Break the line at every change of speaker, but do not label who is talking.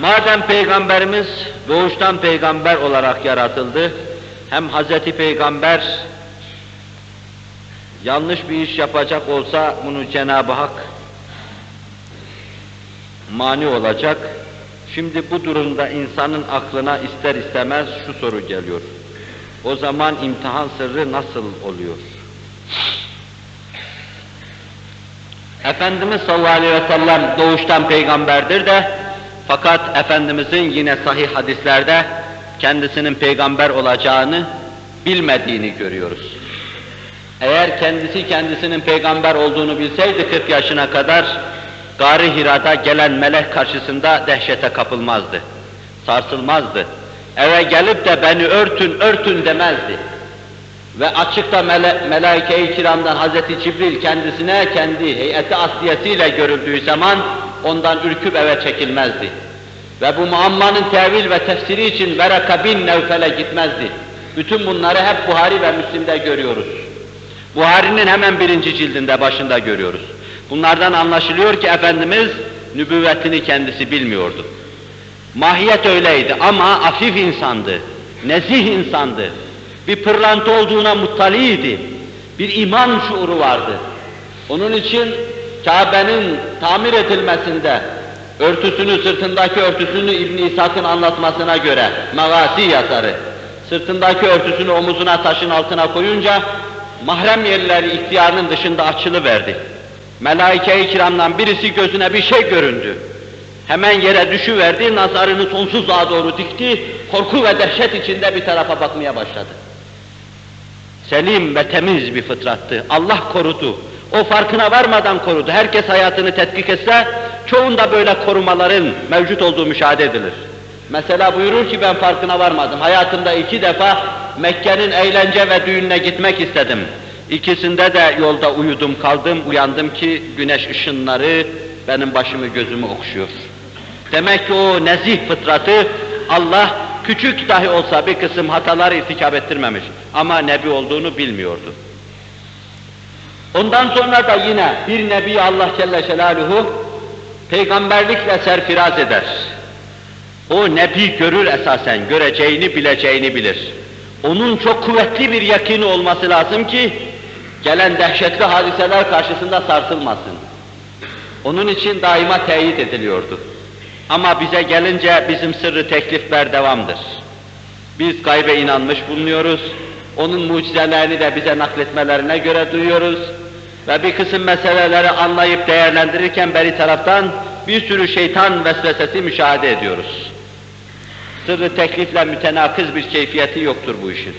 Madem Peygamberimiz doğuştan peygamber olarak yaratıldı, hem Hazreti Peygamber yanlış bir iş yapacak olsa bunu Cenab-ı Hak mani olacak. Şimdi bu durumda insanın aklına ister istemez şu soru geliyor. O zaman imtihan sırrı nasıl oluyor? Efendimiz sallallahu aleyhi ve sellem doğuştan peygamberdir de fakat Efendimizin yine sahih hadislerde kendisinin peygamber olacağını bilmediğini görüyoruz. Eğer kendisi kendisinin peygamber olduğunu bilseydi 40 yaşına kadar Gari Hira'da gelen melek karşısında dehşete kapılmazdı. Sarsılmazdı. Eve gelip de beni örtün, örtün demezdi. Ve açıkta mele melaike-i kiramdan Hazreti Cibril kendisine kendi heyeti asliyetiyle görüldüğü zaman ondan ürküp eve çekilmezdi. Ve bu muammanın tevil ve tefsiri için Veraka bin Nevfel'e gitmezdi. Bütün bunları hep Buhari ve Müslim'de görüyoruz. Buhari'nin hemen birinci cildinde başında görüyoruz. Bunlardan anlaşılıyor ki Efendimiz nübüvvetini kendisi bilmiyordu. Mahiyet öyleydi ama afif insandı, nezih insandı. Bir pırlanta olduğuna muttaliydi. Bir iman şuuru vardı. Onun için Kabe'nin tamir edilmesinde örtüsünü, sırtındaki örtüsünü İbn İshak'ın anlatmasına göre Magazi yazarı sırtındaki örtüsünü omuzuna taşın altına koyunca mahrem yerleri ihtiyarının dışında açılıverdi. Melaike-i kiramdan birisi gözüne bir şey göründü. Hemen yere düşüverdi, nazarını sonsuzluğa doğru dikti, korku ve dehşet içinde bir tarafa bakmaya başladı. Selim ve temiz bir fıtrattı. Allah korudu. O farkına varmadan korudu. Herkes hayatını tetkik etse, çoğunda böyle korumaların mevcut olduğu müşahede edilir. Mesela buyurur ki ben farkına varmadım. Hayatımda iki defa Mekke'nin eğlence ve düğününe gitmek istedim. İkisinde de yolda uyudum kaldım, uyandım ki güneş ışınları benim başımı gözümü okşuyor. Demek ki o nezih fıtratı Allah küçük dahi olsa bir kısım hatalar irtikap ettirmemiş. Ama nebi olduğunu bilmiyordu. Ondan sonra da yine bir nebi Allah Celle Celaluhu peygamberlikle serfiraz eder. O nebi görür esasen, göreceğini, bileceğini bilir. Onun çok kuvvetli bir yakini olması lazım ki, gelen dehşetli hadiseler karşısında sarsılmasın. Onun için daima teyit ediliyordu. Ama bize gelince bizim sırrı teklifler devamdır. Biz gaybe inanmış bulunuyoruz, onun mucizelerini de bize nakletmelerine göre duyuyoruz ve bir kısım meseleleri anlayıp değerlendirirken beri taraftan bir sürü şeytan vesvesesi müşahede ediyoruz. Sırrı teklifle mütenakız bir keyfiyeti yoktur bu işin.